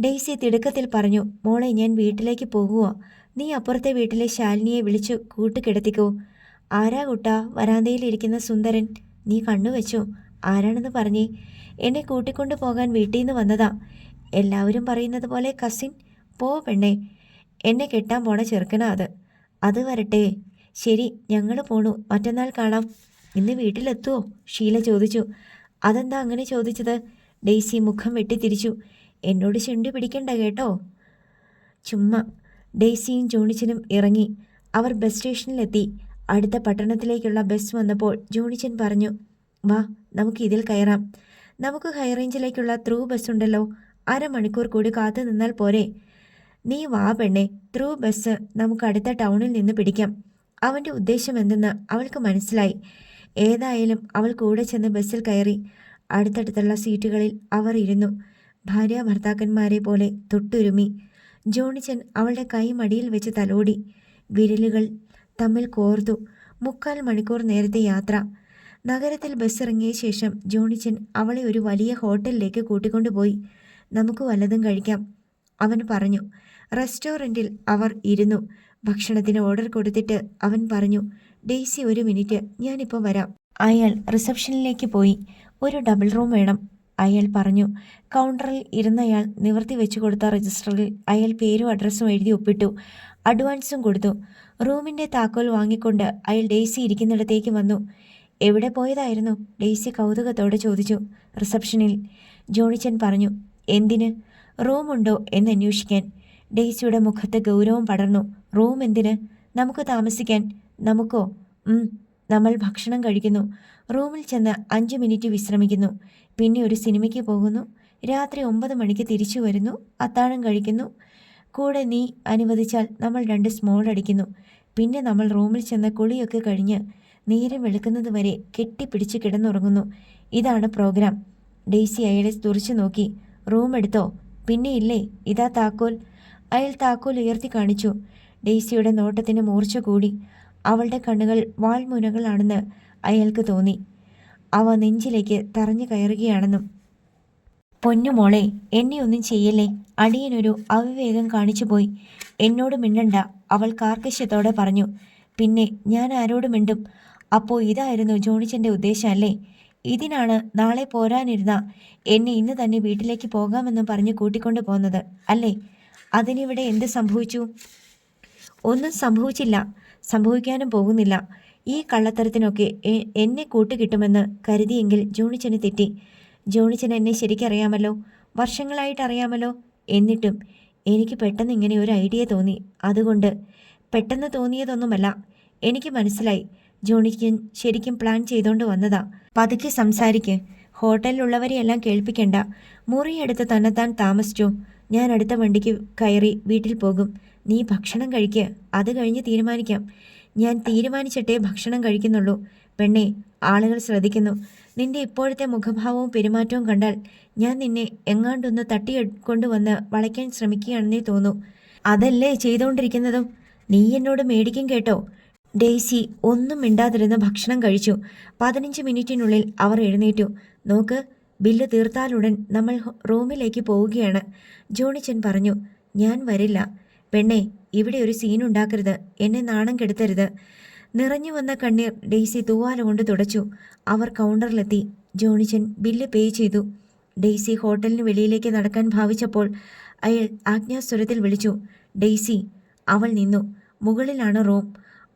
ഡെയ്സി തിടുക്കത്തിൽ പറഞ്ഞു മോളെ ഞാൻ വീട്ടിലേക്ക് പോകുക നീ അപ്പുറത്തെ വീട്ടിലെ ശാലിനിയെ വിളിച്ചു കൂട്ടുകിടത്തിക്കോ. ആരാ കുട്ട? വരാന്തയിലിരിക്കുന്ന സുന്ദരൻ. നീ കണ്ണുവെച്ചു ആരാണെന്ന് പറഞ്ഞേ. എന്നെ കൂട്ടിക്കൊണ്ടു പോകാൻ വീട്ടിൽ നിന്ന് വന്നതാ. എല്ലാവരും പറയുന്നത് പോലെ കസിൻ പോ പെണ്ണേ. എന്നെ കെട്ടാൻ പോണ ചെറുക്കനാ അത്. അത് വരട്ടെ. ശരി ഞങ്ങൾ പോണു. മറ്റന്നാൾ കാണാം. ഇന്ന് വീട്ടിലെത്തുവോ? ഷീല ചോദിച്ചു. അതെന്താ അങ്ങനെ ചോദിച്ചത്? ഡെയ്സി മുഖം വെട്ടിത്തിരിച്ചു എന്നോട് ചുണ്ടി പിടിക്കണ്ട കേട്ടോ. ചുമ്മാ. ഡെയ്സിയും ജോണിച്ചനും ഇറങ്ങി. അവർ ബസ് സ്റ്റേഷനിലെത്തി. അടുത്ത പട്ടണത്തിലേക്കുള്ള ബസ് വന്നപ്പോൾ ജോണിച്ചൻ പറഞ്ഞു വാ നമുക്ക് ഇതിൽ കയറാം. നമുക്ക് ഹൈറേഞ്ചിലേക്കുള്ള ത്രൂ ബസ് ഉണ്ടല്ലോ. അരമണിക്കൂർ കൂടി കാത്തു നിന്നാൽ പോരെ. നീ വാ പെണ്ണെ ത്രൂ ബസ് നമുക്ക് അടുത്ത ടൗണിൽ നിന്ന് പിടിക്കാം. അവന്റെ ഉദ്ദേശം എന്തെന്ന് അവൾക്ക് മനസ്സിലായി. ഏതായാലും അവൾ കൂടെ ചെന്ന് ബസ്സിൽ കയറി. അടുത്തടുത്തുള്ള സീറ്റുകളിൽ അവർ ഇരുന്നു. ഭാര്യ ഭർത്താക്കന്മാരെ പോലെ തൊട്ടുരുമി. ജോണിച്ചൻ അവളുടെ കൈ മടിയിൽ വെച്ച് തലോടി. വിരലുകൾ തമ്മിൽ കോർത്തു. മുക്കാൽ മണിക്കൂർ നേരത്തെ യാത്ര. നഗരത്തിൽ ബസ് ഇറങ്ങിയ ശേഷം ജോണിച്ചൻ അവളെ ഒരു വലിയ ഹോട്ടലിലേക്ക് കൂട്ടിക്കൊണ്ടുപോയി. നമുക്ക് വല്ലതും കഴിക്കാം അവൻ പറഞ്ഞു. റെസ്റ്റോറന്റിൽ അവർ ഇരുന്നു. ഭക്ഷണത്തിന് ഓർഡർ കൊടുത്തിട്ട് അവൻ പറഞ്ഞു ഡെയ്സി ഒരു മിനിറ്റ് ഞാനിപ്പോൾ വരാം. അയാൾ റിസപ്ഷനിലേക്ക് പോയി. ഒരു ഡബിൾ റൂം വേണം അയാൾ പറഞ്ഞു. കൗണ്ടറിൽ ഇരുന്നയാൾ നിവർത്തി വെച്ചു കൊടുത്ത രജിസ്റ്ററിൽ അയാൾ പേരും അഡ്രസ്സും എഴുതി ഒപ്പിട്ടു. അഡ്വാൻസും കൊടുത്തു. റൂമിന്റെ താക്കോൽ വാങ്ങിക്കൊണ്ട് അയാൾ ഡെയ്സി ഇരിക്കുന്നിടത്തേക്ക് വന്നു. എവിടെ പോയതായിരുന്നു? ഡെയ്സി കൗതുകത്തോടെ ചോദിച്ചു. റിസപ്ഷനിൽ ജോണിച്ചൻ പറഞ്ഞു എന്തിന്? റൂമുണ്ടോ എന്ന് അന്വേഷിക്കാൻ. ഡെയ്സിയുടെ മുഖത്ത് ഗൗരവം പടർന്നു. റൂം എന്തിന്? നമുക്ക് താമസിക്കാൻ. നമുക്കോ? നമ്മൾ ഭക്ഷണം കഴിക്കുന്നു. റൂമിൽ ചെന്ന് അഞ്ച് മിനിറ്റ് വിശ്രമിക്കുന്നു. പിന്നെ ഒരു സിനിമയ്ക്ക് പോകുന്നു. രാത്രി ഒമ്പത് മണിക്ക് തിരിച്ചു വരുന്നു. അത്താഴം കഴിക്കുന്നു. കൂടെ നീ അനുവദിച്ചാൽ നമ്മൾ രണ്ട് സ്മോൾ അടിക്കുന്നു. പിന്നെ നമ്മൾ റൂമിൽ ചെന്ന് കുളിയൊക്കെ കഴിഞ്ഞ് നേരം വെളുക്കുന്നത് വരെ കെട്ടിപ്പിടിച്ച് കിടന്നുറങ്ങുന്നു. ഇതാണ് പ്രോഗ്രാം. ഡെയ്സി അയാളെ തുറച്ചു നോക്കി. റൂം എടുത്തോ? പിന്നെ ഇല്ലേ? ഇതാ താക്കോൽ. അയാൾ താക്കോൽ ഉയർത്തി കാണിച്ചു. ഡെയ്സിയുടെ നോട്ടത്തിന് മൂർച്ച കൂടി. അവളുടെ കണ്ണുകൾ വാൾമുനകളാണെന്ന് അയാൾക്ക് തോന്നി. അവ നെഞ്ചിലേക്ക് തറഞ്ഞു കയറുകയാണെന്നും പൊന്നുമോളെ എന്നെ ഒന്നും ചെയ്യല്ലേ? അടിയനൊരു അവിവേകം കാണിച്ചുപോയി. എന്നോട് മിണ്ടണ്ട അവൾ കാർക്കശ്യത്തോടെ പറഞ്ഞു. പിന്നെ ഞാൻ ആരോട് മിണ്ടും? അപ്പോൾ ഇതായിരുന്നു ജോണിച്ചന്റെ ഉദ്ദേശം അല്ലേ? ഇതിനാണ് നാളെ പോരാനിരുന്ന എന്നെ ഇന്ന് തന്നെ വീട്ടിലേക്ക് പോകാമെന്ന് പറഞ്ഞ് കൂട്ടിക്കൊണ്ടു പോകുന്നത് അല്ലേ? അതിനിവിടെ എന്ത് സംഭവിച്ചു? ഒന്നും സംഭവിച്ചില്ല. സംഭവിക്കാനും പോകുന്നില്ല. ഈ കള്ളത്തരത്തിനൊക്കെ എന്നെ കൂട്ടുകിട്ടുമെന്ന് കരുതിയെങ്കിൽ ജോണിച്ചന് തെറ്റി. ജോണിച്ചൻ എന്നെ ശരിക്കറിയാമല്ലോ. വർഷങ്ങളായിട്ട് അറിയാമല്ലോ. എന്നിട്ടും എനിക്ക് പെട്ടെന്ന് ഇങ്ങനെ ഒരു ഐഡിയ തോന്നി. അതുകൊണ്ട് പെട്ടെന്ന് തോന്നിയതൊന്നുമല്ല. എനിക്ക് മനസ്സിലായി. ജോണിക്ക് ശരിക്കും പ്ലാൻ ചെയ്തുകൊണ്ട് വന്നതാ. പതുക്കെ സംസാരിക്ക്. ഹോട്ടലിലുള്ളവരെയെല്ലാം കേൾപ്പിക്കണ്ട. മുറിയെടുത്ത് തന്നെത്താൻ താമസിച്ചു? ഞാൻ അടുത്ത വണ്ടിക്ക് കയറി വീട്ടിൽ പോകും. നീ ഭക്ഷണം കഴിക്കുക അത് കഴിഞ്ഞ് തീരുമാനിക്കാം. ഞാൻ തീരുമാനിച്ചിട്ടേ ഭക്ഷണം കഴിക്കുന്നുള്ളൂ. പെണ്ണെ ആളുകൾ ശ്രദ്ധിക്കുന്നു. നിന്റെ ഇപ്പോഴത്തെ മുഖഭാവവും പെരുമാറ്റവും കണ്ടാൽ ഞാൻ നിന്നെ എങ്ങാണ്ടൊന്ന് തട്ടിക്കൊണ്ടുവന്ന് വളയ്ക്കാൻ ശ്രമിക്കുകയാണെന്നേ തോന്നൂ. അതല്ലേ ചെയ്തുകൊണ്ടിരിക്കുന്നതും നീ എന്നോട് മേടിക്കും കേട്ടോ. ഡെയ്സി ഒന്നും മിണ്ടാതിരുന്ന് ഭക്ഷണം കഴിച്ചു. പതിനഞ്ച് മിനിറ്റിനുള്ളിൽ അവർ എഴുന്നേറ്റു. നോക്ക് ബില്ല് തീർത്താലുടൻ നമ്മൾ റൂമിലേക്ക് പോവുകയാണ്. ജോണിച്ചൻ പറഞ്ഞു ഞാൻ വരില്ല. പെണ്ണെ ഇവിടെ ഒരു സീൻ ഉണ്ടാക്കരുത് എന്നെ നാണം കെടുത്തരുത്. നിറഞ്ഞു വന്ന കണ്ണീർ ഡെയ്സി തൂവാല കൊണ്ട് തുടച്ചു. അവർ കൗണ്ടറിലെത്തി. ജോണിച്ചൻ ബില്ല് പേ ചെയ്തു. ഡെയ്സി ഹോട്ടലിന് വെളിയിലേക്ക് നടക്കാൻ ഭാവിച്ചപ്പോൾ അയാൾ ആജ്ഞാസ്വരത്തിൽ വിളിച്ചു. ഡെയ്സി അവൾ നിന്നു. മുകളിലാണ് റൂം.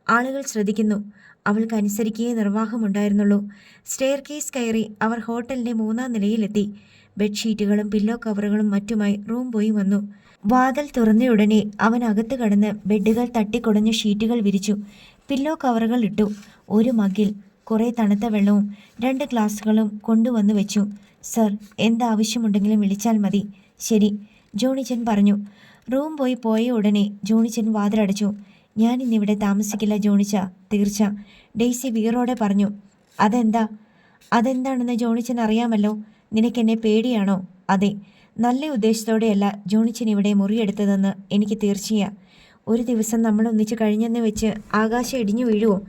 ആളുകൾ ശ്രദ്ധിക്കുന്നു. അവൾക്ക് അനുസരിക്കുകയേ നിർവാഹമുണ്ടായിരുന്നുള്ളൂ. സ്റ്റെയർ കേസ് കയറി അവർ ഹോട്ടലിന്റെ മൂന്നാം നിലയിലെത്തി. ബെഡ്ഷീറ്റുകളും പില്ലോ കവറുകളും മറ്റുമായി റൂം പോയി വന്നു. വാതിൽ തുറന്നയുടനെ അവൻ അകത്ത് കടന്ന് ബെഡുകൾ തട്ടിക്കൊടഞ്ഞ് ഷീറ്റുകൾ വിരിച്ചു. പില്ലോ കവറുകൾ ഇട്ടു. ഒരു മഗിൽ കുറേ തണുത്ത വെള്ളവും രണ്ട് ഗ്ലാസ്സുകളും കൊണ്ടുവന്നു വെച്ചു. സർ എന്താവശ്യമുണ്ടെങ്കിലും വിളിച്ചാൽ മതി. ശരി ജോണിച്ചൻ പറഞ്ഞു. റൂം പോയി പോയ ഉടനെ ജോണിച്ചൻ വാതിലടച്ചു. ഞാൻ ഇന്നിവിടെ താമസിക്കില്ല ജോണിച്ച. തീർച്ച. ഡെയ്സി വീറോടെ പറഞ്ഞു. അതെന്താ? അതെന്താണെന്ന് ജോണിച്ചൻ അറിയാമല്ലോ നിനക്കെന്നെ പേടിയാണോ? അതെ. നല്ല ഉദ്ദേശത്തോടെയല്ല ജോണിച്ചൻ ഇവിടെ മുറിയെടുത്തതെന്ന് എനിക്ക് തീർച്ചയാ. ഒരു ദിവസം നമ്മൾ ഒന്നിച്ച് കഴിഞ്ഞെന്ന് വെച്ച് ആകാശം ഇടിഞ്ഞു വീഴുവോ?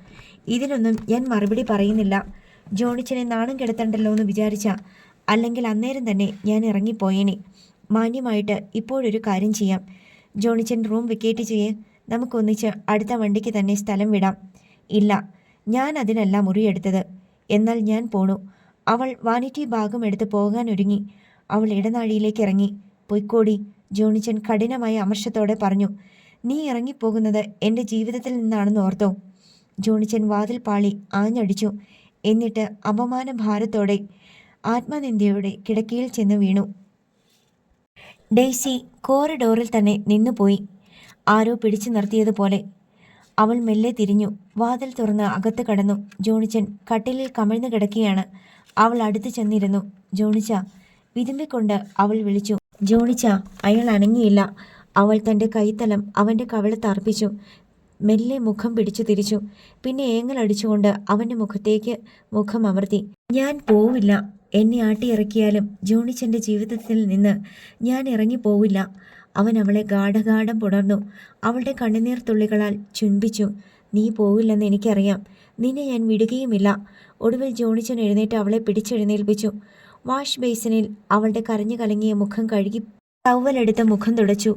ഇതിനൊന്നും ഞാൻ മറുപടി പറയുന്നില്ല. ജോണിച്ചനെ നാണം കെടുത്തണ്ടല്ലോ എന്ന് വിചാരിച്ച. അല്ലെങ്കിൽ അന്നേരം തന്നെ ഞാൻ ഇറങ്ങിപ്പോയേനെ. മാന്യമായിട്ട് ഇപ്പോഴൊരു കാര്യം ചെയ്യാം. ജോണിച്ചൻ റൂം വെക്കേറ്റ് ചെയ്യേ. നമുക്കൊന്നിച്ച് അടുത്ത വണ്ടിക്ക് തന്നെ സ്ഥലം വിടാം. ഇല്ല ഞാൻ അതിനല്ല മുറിയെടുത്തത് എന്നാൽ ഞാൻ പോണു. അവൾ വാനിറ്റി ഭാഗം എടുത്ത് പോകാൻ ഒരുങ്ങി. അവൾ ഇടനാഴിയിലേക്ക് ഇറങ്ങി. പൊയ്ക്കോടി ജോണിച്ചൻ കഠിനമായ അമർഷത്തോടെ പറഞ്ഞു. നീ ഇറങ്ങിപ്പോകുന്നത് എന്റെ ജീവിതത്തിൽ നിന്നാണെന്ന് ഓർത്തോ? ജോണിച്ചൻ വാതിൽ പാളി ആഞ്ഞടിച്ചു. എന്നിട്ട് അപമാന ഭാരത്തോടെ ആത്മനിന്ദയോടെ കിടക്കയിൽ ചെന്ന് വീണു. ഡെയ്സി കോറിഡോറിൽ തന്നെ നിന്നുപോയി. ആരോ പിടിച്ചു നിർത്തിയതുപോലെ. അവൾ മെല്ലെ തിരിഞ്ഞു. വാതിൽ തുറന്ന് അകത്ത് കടന്നു. ജോണിച്ചൻ കട്ടിലിൽ കമിഴ്ന്നു കിടക്കുകയാണ്. അവൾ അടുത്ത് ചെന്നിരുന്നു. ജോണിച്ച വിതുമ്പിക്കൊണ്ട് അവൾ വിളിച്ചു. ജോണിച്ച അയാൾ അനങ്ങിയില്ല. അവൾ തന്റെ കൈത്തലം അവന്റെ കവിളത്ത് അർപ്പിച്ചു. മെല്ലെ മുഖം പിടിച്ചു തിരിച്ചു. പിന്നെ ഏങ്ങലടിച്ചുകൊണ്ട് അവന്റെ മുഖത്തേക്ക് മുഖം അമർത്തി. ഞാൻ പോവില്ല. എന്നെ ആട്ടിയിറക്കിയാലും ജോണിച്ചന്റെ ജീവിതത്തിൽ നിന്ന് ഞാൻ ഇറങ്ങിപ്പോവില്ല. അവൻ അവളെ ഗാഠഗാഠം പുണർന്നു. അവളുടെ കണ്ണുനീർ തുള്ളികളാൽ ചുംബിച്ചു. നീ പോവില്ലെന്ന് എനിക്കറിയാം. നിന്നെ ഞാൻ വിടുകയുമില്ല. ഒടുവിൽ ജോണിച്ചൻ എഴുന്നേറ്റ് അവളെ പിടിച്ചെഴുന്നേൽപ്പിച്ചു. വാഷ് ബേസിനിൽ അവളുടെ കരഞ്ഞു കലങ്ങിയ മുഖം കഴുകി ടവലെടുത്ത് മുഖം തുടച്ചു.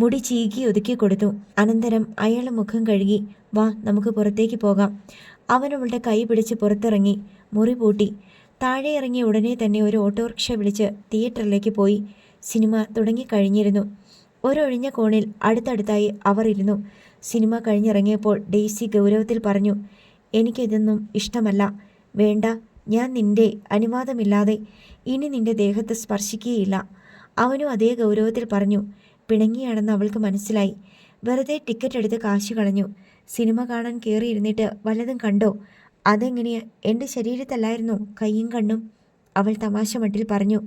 മുടി ചീകി ഒതുക്കി കൊടുത്തു. അനന്തരം അയാളെ മുഖം കഴുകി വാ നമുക്ക് പുറത്തേക്ക് പോകാം. അവൻ അവളുടെ കൈ പിടിച്ച് പുറത്തിറങ്ങി. മുറി പൂട്ടി. താഴെ ഇറങ്ങിയ ഉടനെ തന്നെ ഒരു ഓട്ടോറിക്ഷ വിളിച്ച് തിയേറ്ററിലേക്ക് പോയി. സിനിമ തുടങ്ങിക്കഴിഞ്ഞിരുന്നു. ഒരൊഴിഞ്ഞ കോണിൽ അടുത്തടുത്തായി അവർ ഇരുന്നു. സിനിമ കഴിഞ്ഞിറങ്ങിയപ്പോൾ ഡെയ്സി ഗൗരവത്തിൽ പറഞ്ഞു എനിക്കിതൊന്നും ഇഷ്ടമല്ല. വേണ്ട ഞാൻ നിന്റെ അനുവാദമില്ലാതെ ഇനി നിന്റെ ദേഹത്ത് സ്പർശിക്കുകയില്ല. അവനും അതേ ഗൗരവത്തിൽ പറഞ്ഞു. പിണങ്ങിയാണെന്ന് അവൾക്ക് മനസ്സിലായി. വെറുതെ ടിക്കറ്റ് എടുത്ത് കാശ് കളഞ്ഞു. സിനിമ കാണാൻ കയറിയിരുന്നിട്ട് വല്ലതും കണ്ടോ? അതെങ്ങനെയാ? എന്റെ ശരീരത്തല്ലായിരുന്നു കയ്യും കണ്ണും? അവൾ തമാശ മട്ടിൽ പറഞ്ഞു.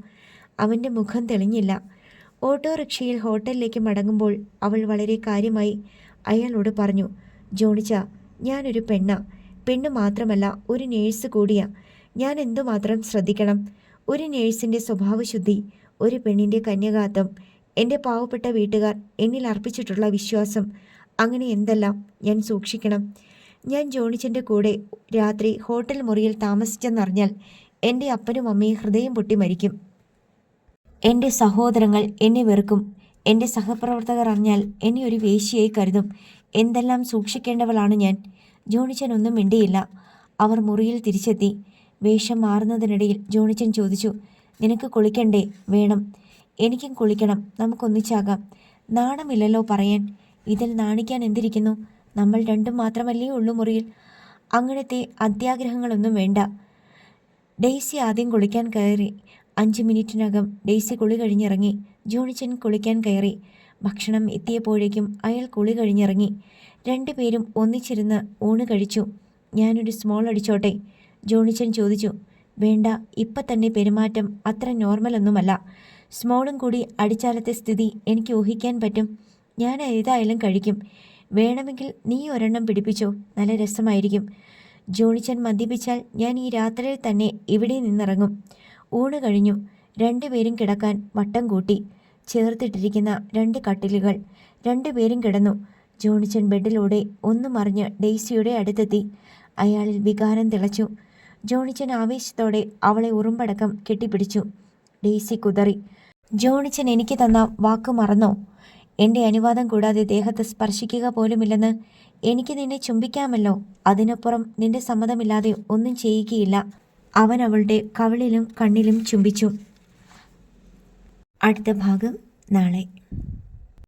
അവന്റെ മുഖം തെളിഞ്ഞില്ല. ഓട്ടോറിക്ഷയിൽ ഹോട്ടലിലേക്ക് മടങ്ങുമ്പോൾ അവൾ വളരെ കാര്യമായി അയാളോട് പറഞ്ഞു ജോണിച്ച ഞാനൊരു പെണ്ണ. പെണ്ണ് മാത്രമല്ല ഒരു നേഴ്സ് കൂടിയാ. ഞാൻ എന്തുമാത്രം ശ്രദ്ധിക്കണം? ഒരു നേഴ്സിന്റെ സ്വഭാവശുദ്ധി ഒരു പെണ്ണിന്റെ കന്യകാത്വം എന്റെ പാവപ്പെട്ട വീട്ടുകാർ എന്നിൽ അർപ്പിച്ചിട്ടുള്ള വിശ്വാസം അങ്ങനെ എന്തെല്ലാം ഞാൻ സൂക്ഷിക്കണം? ഞാൻ ജോണിച്ചന്റെ കൂടെ രാത്രി ഹോട്ടൽ മുറിയിൽ താമസിച്ചെന്നറിഞ്ഞാൽ എന്റെ അപ്പനും അമ്മയും ഹൃദയം പൊട്ടി മരിക്കും. എന്റെ സഹോദരങ്ങൾ എന്നെ വെറുക്കും. എന്റെ സഹപ്രവർത്തകർ അറിഞ്ഞാൽ എന്നെ ഒരു വേശിയായി കരുതും. എന്തെല്ലാം സൂക്ഷിക്കേണ്ടവളാണ് ഞാൻ? ജോണിച്ചൻ ഒന്നും മിണ്ടിയില്ല. അവർ മുറിയിൽ തിരിച്ചെത്തി. വേഷം മാറുന്നതിനിടയിൽ ജോണിച്ചൻ ചോദിച്ചു നിനക്ക് കുളിക്കണ്ടേ? വേണം. എനിക്കും കുളിക്കണം. നമുക്കൊന്നിച്ചാകാം. നാണമില്ലല്ലോ പറയാൻ. ഇതിൽ നാണിക്കാൻ എന്തിരിക്കുന്നു? നമ്മൾ രണ്ടും മാത്രമല്ലേ ഉള്ളൂ മുറിയിൽ. അങ്ങനത്തെ അത്യാഗ്രഹങ്ങളൊന്നും വേണ്ട. ഡെയ്സി ആദ്യം കുളിക്കാൻ കയറി. അഞ്ച് മിനിറ്റിനകം ഡെയ്സി കുളി കഴിഞ്ഞിറങ്ങി. ജോണിച്ചൻ കുളിക്കാൻ കയറി. ഭക്ഷണം എത്തിയപ്പോഴേക്കും അയാൾ കുളി കഴിഞ്ഞിറങ്ങി. രണ്ടുപേരും ഒന്നിച്ചിരുന്ന് ഊണ് കഴിച്ചു. ഞാനൊരു സ്മോൾ അടിച്ചോട്ടെ? ജോണിച്ചൻ ചോദിച്ചു. വേണ്ട ഇപ്പം തന്നെ പെരുമാറ്റം അത്ര നോർമലൊന്നുമല്ല സ്മോളും കൂടി അടിച്ചാലത്തെ സ്ഥിതി എനിക്ക് ഊഹിക്കാൻ പറ്റും. ഞാൻ ഏതായാലും കഴിക്കും. വേണമെങ്കിൽ നീ ഒരെണ്ണം പിടിപ്പിച്ചോ? നല്ല രസമായിരിക്കും. ജോണിച്ചൻ മദ്യപിച്ചാൽ ഞാൻ ഈ രാത്രിയിൽ തന്നെ ഇവിടെ നിന്നിറങ്ങും. ഊണ് കഴിഞ്ഞു. രണ്ടുപേരും കിടക്കാൻ വട്ടം കൂട്ടി. ചേർത്തിട്ടിരിക്കുന്ന രണ്ട് കട്ടിലുകൾ. രണ്ടുപേരും കിടന്നു. ജോണിച്ചൻ ബെഡിലൂടെ ഒന്നു മറിഞ്ഞ് ഡെയ്സിയുടെ അടുത്തെത്തി. അയാളിൽ വികാരം തിളച്ചു. ജോണിച്ചൻ ആവേശത്തോടെ അവളെ ഉറുമ്പടക്കം കെട്ടിപ്പിടിച്ചു. ഡെയ്സി കുതറി. ജോണിച്ചൻ എനിക്ക് തന്ന വാക്ക് മറന്നോ? എന്റെ അനുവാദം കൂടാതെ ദേഹത്ത് സ്പർശിക്കുക പോലുമില്ലെന്ന് എനിക്ക് നിന്നെ ചുംബിക്കാമല്ലോ. അതിനപ്പുറം നിന്റെ സമ്മതമില്ലാതെ ഒന്നും ചെയ്യുകയില്ല. അവൻ അവളുടെ കവളിലും കണ്ണിലും ചുംബിച്ചു. അടുത്ത ഭാഗം നാളെ.